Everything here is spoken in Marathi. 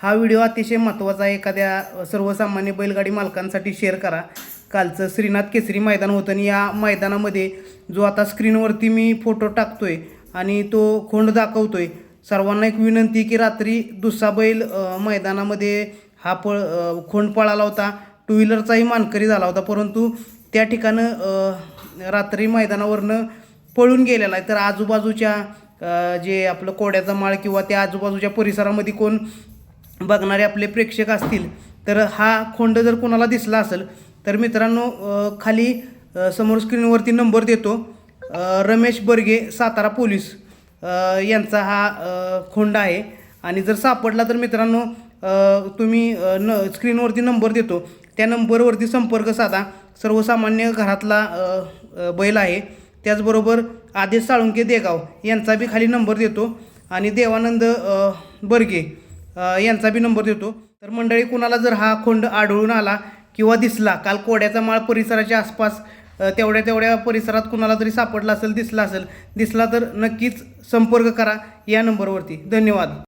हा व्हिडिओ अतिशय महत्त्वाचा आहे. एखाद्या सर्वसामान्य बैलगाडी मालकांसाठी शेअर करा. कालचं श्रीनाथ केसरी मैदान होतं आणि या मैदानामध्ये जो आता स्क्रीनवरती मी फोटो टाकतोय आणि तो खोंड दाखवतोय सर्वांना एक विनंती की रात्री दुसरा बैल मैदानामध्ये हा पळ खोंड पळाला होता. टू व्हीलरचाही मानकरी झाला होता परंतु त्या ठिकाणं रात्री मैदानावरनं पळून गेलेला आहे. तर आजूबाजूच्या जे आपलं कोड्याचा माळ किंवा त्या आजूबाजूच्या परिसरामध्ये कोण बघणारे आपले प्रेक्षक असतील तर हा खोंड जर कोणाला दिसला असेल तर मित्रांनो खाली समोर स्क्रीनवरती नंबर देतो. रमेश बर्गे सातारा पोलीस यांचा हा खोंड आहे. आणि जर सापडला तर मित्रांनो तुम्ही न स्क्रीनवरती नंबर देतो. त्या नंबरवरती संपर्क साधा. सर्वसामान्य घरातला बैल आहे. त्याचबरोबर आदेश साळुंके देगाव यांचा बी खाली नंबर देतो. आणि देवानंद बर्गे यांचा बी नंबर देतो. तर मंडळी कुणाला जर हा खोंड आढळून आला किंवा दिसला काल कोड्याचा माळ परिसराच्या आसपास तेवढ्या तेवढ्या परिसरात कुणाला तरी सापडला असेल दिसला असेल दिसला तर नक्कीच संपर्क करा या नंबरवरती. धन्यवाद.